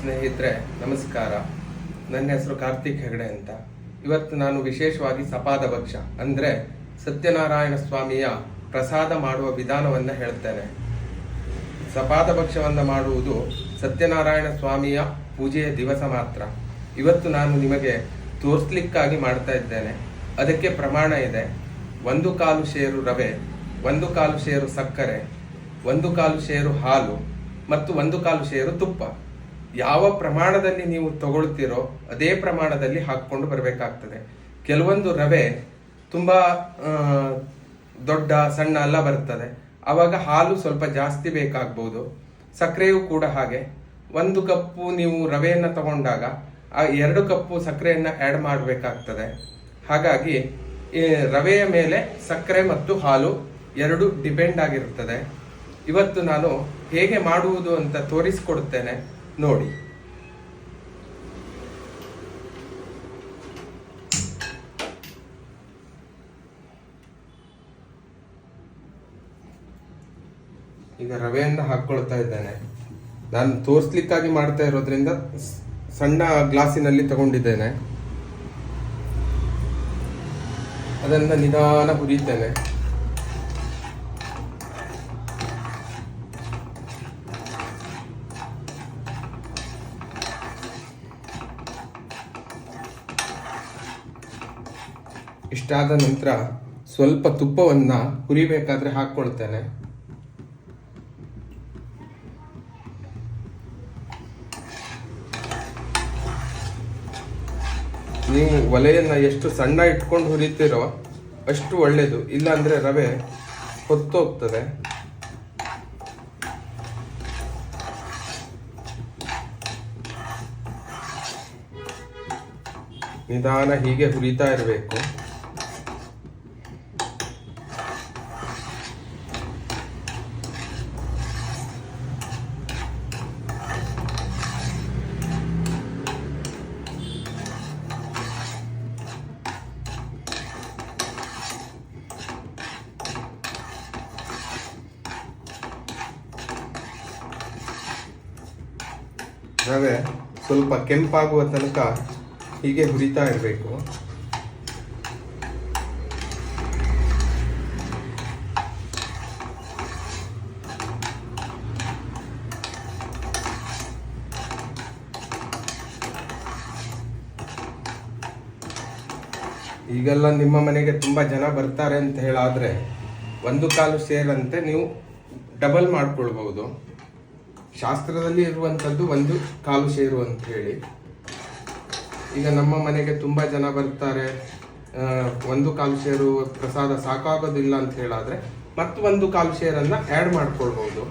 ಸ್ನೇಹಿತರೆ, ನಮಸ್ಕಾರ. ನನ್ನ ಹೆಸರು ಕಾರ್ತಿಕ್ ಹೆಗಡೆ ಅಂತ. ಇವತ್ತು ನಾನು ವಿಶೇಷವಾಗಿ ಸಪಾದ ಭಕ್ಷ ಅಂದ್ರೆ ಸತ್ಯನಾರಾಯಣ ಸ್ವಾಮಿಯ ಪ್ರಸಾದ ಮಾಡುವ ವಿಧಾನವನ್ನು ಹೇಳ್ತೇನೆ. ಸಪಾದ ಭಕ್ಷವನ್ನ ಮಾಡುವುದು ಸತ್ಯನಾರಾಯಣ ಸ್ವಾಮಿಯ ಪೂಜೆಯ ದಿವಸ ಮಾತ್ರ. ಇವತ್ತು ನಾನು ನಿಮಗೆ ತೋರಿಸ್ಲಿಕ್ಕಾಗಿ ಮಾಡ್ತಾ ಇದ್ದೇನೆ. ಅದಕ್ಕೆ ಪ್ರಮಾಣ ಇದೆ. ಒಂದು ಕಾಲು ಶೇರು ರವೆ, ಒಂದು ಕಾಲು ಶೇರು ಸಕ್ಕರೆ, ಒಂದು ಕಾಲು ಶೇರು ಹಾಲು ಮತ್ತು ಒಂದು ಕಾಲು ಶೇರು ತುಪ್ಪ. ಯಾವ ಪ್ರಮಾಣದಲ್ಲಿ ನೀವು ತಗೊಳ್ತೀರೋ ಅದೇ ಪ್ರಮಾಣದಲ್ಲಿ ಹಾಕ್ಕೊಂಡು ಬರಬೇಕಾಗ್ತದೆ. ಕೆಲವೊಂದು ರವೆ ತುಂಬಾ ದೊಡ್ಡ, ಸಣ್ಣ ಎಲ್ಲ ಬರ್ತದೆ. ಆವಾಗ ಹಾಲು ಸ್ವಲ್ಪ ಜಾಸ್ತಿ ಬೇಕಾಗ್ಬೋದು. ಸಕ್ಕರೆಯೂ ಕೂಡ ಹಾಗೆ. ಒಂದು ಕಪ್ಪು ನೀವು ರವೆಯನ್ನು ತಗೊಂಡಾಗ, ಆ ಎರಡು ಕಪ್ಪು ಸಕ್ಕರೆಯನ್ನು ಆ್ಯಡ್ ಮಾಡಬೇಕಾಗ್ತದೆ. ಹಾಗಾಗಿ ರವೆಯ ಮೇಲೆ ಸಕ್ಕರೆ ಮತ್ತು ಹಾಲು ಎರಡು ಡಿಪೆಂಡ್ ಆಗಿರುತ್ತದೆ ಇವತ್ತು ನಾನು ಹೇಗೆ ಮಾಡುವುದು ಅಂತ ತೋರಿಸಿಕೊಡುತ್ತೇನೆ. ನೋಡಿ. ಈಗ ರವೆಯನ್ನು ಹಾಕೊಳ್ತಾ ಇದ್ದೇನೆ. ನಾನು ತೋರಿಸ್ಲಿಕ್ಕಾಗಿ ಮಾಡ್ತಾ ಇರೋದ್ರಿಂದ ಸಣ್ಣ ಗ್ಲಾಸಿನಲ್ಲಿ ತಗೊಂಡಿದ್ದೇನೆ. ಅದನ್ನ ನಿಧಾನ ಹುರಿತೇನೆ. ಇಷ್ಟಾದ ನಂತರ ಸ್ವಲ್ಪ ತುಪ್ಪವನ್ನು ಹುರಿಬೇಕಾದ್ರೆ ಹಾಕ್ಕೊಳ್ತೇನೆ. ನೀವು ಒಲೆಯನ್ನು ಎಷ್ಟು ಸಣ್ಣ ಇಟ್ಕೊಂಡು ಹುರಿತೀರೋ ಅಷ್ಟು ಒಳ್ಳೆಯದು ಇಲ್ಲಾಂದರೆ ರವೆ ಹೊತ್ತೋಗ್ತದೆ. ನಿಧಾನ ಹೀಗೆ ಹುರಿತಾ ಇರಬೇಕು. ರವೆ ಸ್ವಲ್ಪ ಕೆಂಪಾಗುವ ತನಕ ಹೀಗೆ ಹುರಿತಾ ಇರಬೇಕು. ಈಗೆಲ್ಲ ನಿಮ್ಮ ಮನೆಗೆ ತುಂಬ ಜನ ಬರ್ತಾರೆ ಅಂತ ಹೇಳಾದ್ರೆ ಒಂದು ಕಾಲು ಸೇರಂತೆ ನೀವು ಡಬಲ್ ಮಾಡ್ಕೊಳ್ಬಹುದು. ಶಾಸ್ತ್ರದಲ್ಲಿ ಇರುವಂಥದ್ದು ಒಂದು ಕಾಲು ಸೇರು ಅಂತ ಹೇಳಿ. ಈಗ ನಮ್ಮ ಮನೆಗೆ ತುಂಬಾ ಜನ ಬರ್ತಾರೆ. ಒಂದು ಕಾಲು ಸೇರು ಪ್ರಸಾದ ಸಾಕಾಗೋದಿಲ್ಲ ಅಂತ ಹೇಳಾದ್ರೆ ಮತ್ತು ಒಂದು ಕಾಲು ಸೇರನ್ನ ಆ್ಯಡ್ ಮಾಡ್ಕೊಳ್ಬಹುದು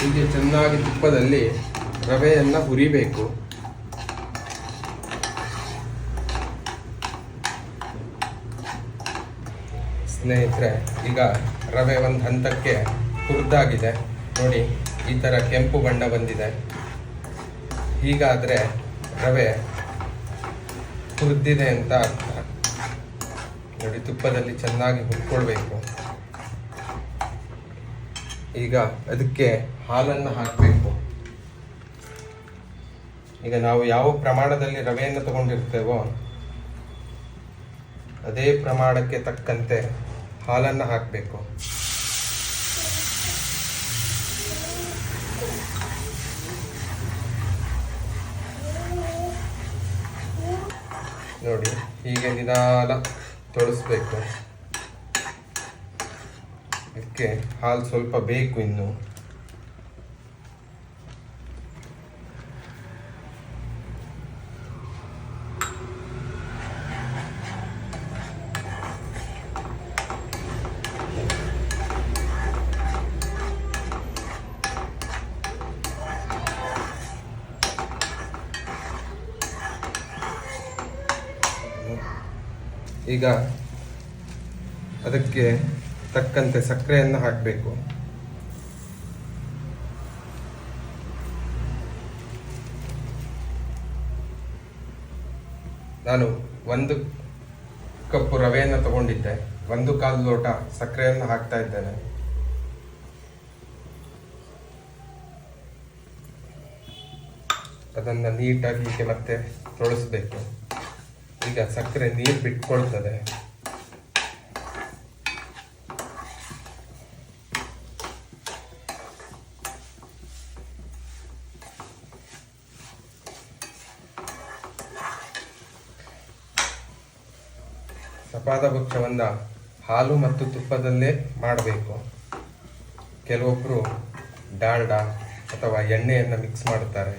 ಹೀಗೆ ಚೆನ್ನಾಗಿ ತುಪ್ಪದಲ್ಲಿ ರವೆಯನ್ನ ಹುರಿಬೇಕು. ಸ್ನೇಹಿತರೆ, ಈಗ ರವೆ ಒಂದು ಹಂತಕ್ಕೆ ಹುರಿದಾಗಿದೆ ನೋಡಿ, ಈ ಥರ ಕೆಂಪು ಬಣ್ಣ ಬಂದಿದೆ. ಹೀಗಾದರೆ ರವೆ ಹುರಿದಿದೆ ಅಂತ ಅರ್ಥ. ನೋಡಿ, ತುಪ್ಪದಲ್ಲಿ ಚೆನ್ನಾಗಿ ಹುರ್ಕೊಳ್ಬೇಕು. ಈಗ ಅದಕ್ಕೆ ಹಾಲನ್ನು ಹಾಕಬೇಕು. ಈಗ ನಾವು ಯಾವ ಪ್ರಮಾಣದಲ್ಲಿ ರವೆಯನ್ನು ತಗೊಂಡಿರ್ತೇವೋ, ಅದೇ ಪ್ರಮಾಣಕ್ಕೆ ತಕ್ಕಂತೆ ಹಾಲನ್ನು ಹಾಕಬೇಕು. ನೋಡಿ ಹೀಗೆ ನಿಧಾನ ತೊಳಸ್ಬೇಕು. ಅದಕ್ಕೆ ಹಾಲು ಸ್ವಲ್ಪ ಬೇಕು ಇನ್ನು. ಈಗ ಅದಕ್ಕೆ ತಕ್ಕಂತೆ ಸಕ್ಕರೆಯನ್ನು ಹಾಕಬೇಕು. ನಾನು ಒಂದು ಕಪ್ಪು ರವೆಯನ್ನು ತಗೊಂಡಿದ್ದೆ. ಒಂದು ಕಾಲು ಲೋಟ ಸಕ್ಕರೆಯನ್ನು ಹಾಕ್ತಾ ಇದ್ದೇನೆ. ಅದನ್ನು ನೀಟಾಗಿ ಮತ್ತೆ ತೊಳಿಸ್ಬೇಕು. ಈಗ ಸಕ್ಕರೆ ನೀರು ಬಿಟ್ಕೊಳ್ತದೆ. ಸಪಾದ ಭಕ್ಷ್ಯವನ್ನು ಹಾಲು ಮತ್ತು ತುಪ್ಪದಲ್ಲೇ ಮಾಡಬೇಕು. ಕೆಲವೊಬ್ಬರು ಡಾಲ್ಡ ಅಥವಾ ಎಣ್ಣೆಯನ್ನು ಮಿಕ್ಸ್ ಮಾಡ್ತಾರೆ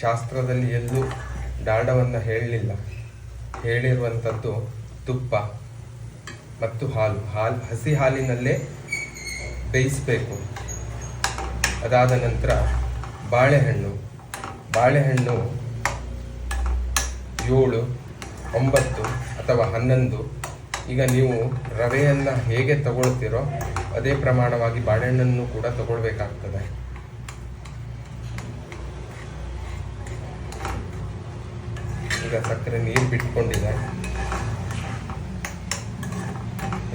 ಶಾಸ್ತ್ರದಲ್ಲಿ ಎಲ್ಲೂ ಡಾಲ್ಡವನ್ನು ಹೇಳಲಿಲ್ಲ ಹೇಳಿರುವಂಥದ್ದು ತುಪ್ಪ ಮತ್ತು ಹಾಲು. ಹಾಲು, ಹಸಿ ಹಾಲಿನಲ್ಲೇ ಬೇಯಿಸಬೇಕು. ಅದಾದ ನಂತರ ಬಾಳೆಹಣ್ಣು. ಬಾಳೆಹಣ್ಣು ಏಳು, ಒಂಬತ್ತು ಅಥವಾ ಹನ್ನೊಂದು. ಈಗ ನೀವು ರವೆಯನ್ನು ಹೇಗೆ ತಗೊಳ್ತೀರೋ ಅದೇ ಪ್ರಮಾಣವಾಗಿ ಬಾಳೆಹಣ್ಣನ್ನು ಕೂಡ ತಗೊಳ್ಬೇಕಾಗ್ತದೆ. ಈಗ ಸಕ್ಕರೆ ನೀರು ಬಿಟ್ಕೊಂಡಿದೆ.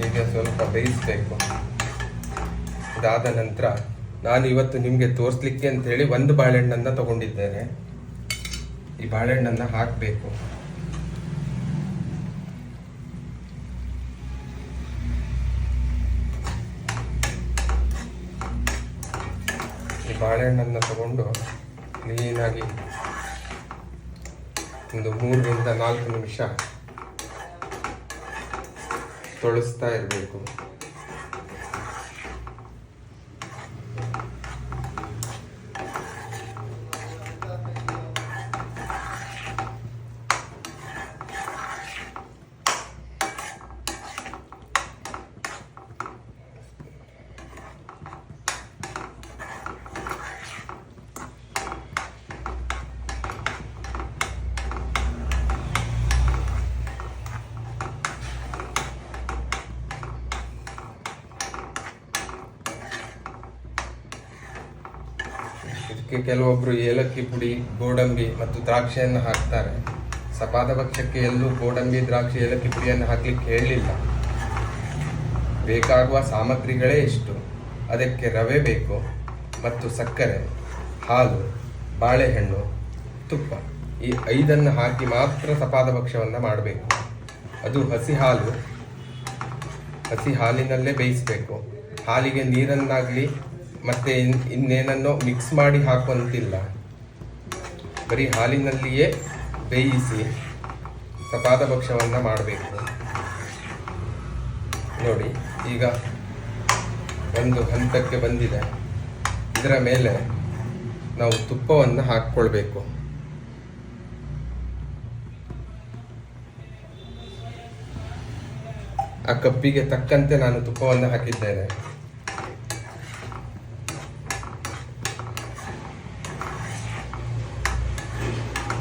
ಈಗ ಸ್ವಲ್ಪ ಬೇಯಿಸ್ಬೇಕು. ಇದಾದ ನಂತರ ನಾನು ಇವತ್ತು ನಿಮಗೆ ತೋರಿಸ್ಲಿಕ್ಕೆ ಅಂತ ಹೇಳಿ ಒಂದು ಬಾಳೆಹಣ್ಣನ್ನು ತಗೊಂಡಿದ್ದೇನೆ. ಈ ಬಾಳೆಹಣ್ಣನ್ನು ಹಾಕಬೇಕು. ಈ ಬಾಳೆಹಣ್ಣನ್ನು ತಗೊಂಡು ಕ್ಲೀನಾಗಿ ಒಂದು ಮೂರರಿಂದ ನಾಲ್ಕು ನಿಮಿಷ ತೊಳಸ್ತಾ ಇರಬೇಕು. ಕೆಲವೊಬ್ರು ಏಲಕ್ಕಿ ಪುಡಿ, ಗೋಡಂಬಿ ಮತ್ತು ದ್ರಾಕ್ಷಿಯನ್ನು ಹಾಕ್ತಾರೆ. ಸಪಾದ ಪಕ್ಷಕ್ಕೆ ಎಲ್ಲೂ ಗೋಡಂಬಿ, ದ್ರಾಕ್ಷಿ, ಏಲಕ್ಕಿ ಪುಡಿಯನ್ನು ಹಾಕ್ಲಿಕ್ಕೆ ಹೇಳಲಿಲ್ಲ ಬೇಕಾಗುವ ಸಾಮಗ್ರಿಗಳೇ ಇಷ್ಟು ಅದಕ್ಕೆ ರವೆ ಬೇಕು ಮತ್ತು ಸಕ್ಕರೆ, ಹಾಲು, ಬಾಳೆಹಣ್ಣು, ತುಪ್ಪ. ಈ ಐದನ್ನು ಹಾಕಿ ಮಾತ್ರ ಸಪಾದ ಭಕ್ಷ್ಯವನ್ನು ಮಾಡಬೇಕು. ಅದು ಹಸಿ ಹಾಲು. ಹಸಿ ಹಾಲಿನಲ್ಲೇ ಬೇಯಿಸಬೇಕು. ಹಾಲಿಗೆ ನೀರನ್ನಾಗಲಿ ಮತ್ತೆ ಇನ್ನೇನನ್ನು ಮಿಕ್ಸ್ ಮಾಡಿ ಹಾಕುವಂತಿಲ್ಲ. ಬರೀ ಹಾಲಿನಲ್ಲಿಯೇ ಬೇಯಿಸಿ ಸಪಾದ ಭಕ್ಷ್ಯವನ್ನು ಮಾಡಬೇಕು. ನೋಡಿ, ಈಗ ಒಂದು ಹಂತಕ್ಕೆ ಬಂದಿದೆ. ಇದರ ಮೇಲೆ ನಾವು ತುಪ್ಪವನ್ನು ಹಾಕ್ಕೊಳ್ಬೇಕು. ಆ ಕಪ್ಪಿಗೆ ತಕ್ಕಂತೆ ನಾನು ತುಪ್ಪವನ್ನು ಹಾಕಿದ್ದೇನೆ.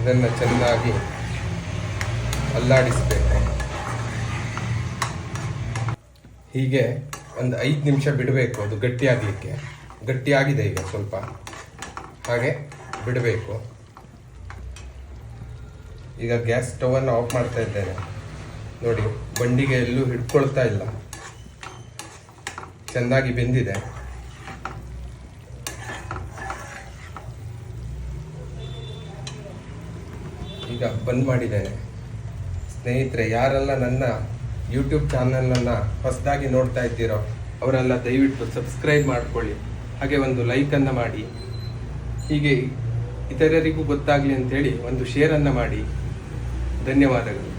ಇದನ್ನು ಚೆನ್ನಾಗಿ ಅಲ್ಲಾಡಿಸಬೇಕು. ಹೀಗೆ ಒಂದು ಐದು ನಿಮಿಷ ಬಿಡಬೇಕು ಅದು ಗಟ್ಟಿಯಾಗಲಿಕ್ಕೆ. ಗಟ್ಟಿಯಾಗಿದೆ ಈಗ ಸ್ವಲ್ಪ. ಹಾಗೆ ಬಿಡಬೇಕು. ಈಗ ಗ್ಯಾಸ್ ಸ್ಟವನ್ನು ಆಫ್ ಮಾಡ್ತಾ ಇದ್ದೇನೆ. ನೋಡಿ, ಬಂಡಿಗೆ ಎಲ್ಲೂ ಹಿಡ್ಕೊಳ್ತಾ ಇಲ್ಲ. ಚೆನ್ನಾಗಿ ಬೆಂದಿದೆ. ಈಗ ಬಂದ್ ಮಾಡಿದ್ದೇನೆ. ಸ್ನೇಹಿತರೆ, ಯಾರೆಲ್ಲ ನನ್ನ ಯೂಟ್ಯೂಬ್ ಚಾನಲನ್ನು ಹೊಸದಾಗಿ ನೋಡ್ತಾ ಇದ್ದೀರೋ, ಅವರೆಲ್ಲ ದಯವಿಟ್ಟು ಸಬ್ಸ್ಕ್ರೈಬ್ ಮಾಡ್ಕೊಳ್ಳಿ. ಹಾಗೆ ಒಂದು ಲೈಕನ್ನು ಮಾಡಿ. ಹೀಗೆ ಇತರರಿಗೂ ಗೊತ್ತಾಗಲಿ ಅಂತೇಳಿ ಒಂದು ಶೇರನ್ನು ಮಾಡಿ. ಧನ್ಯವಾದಗಳು.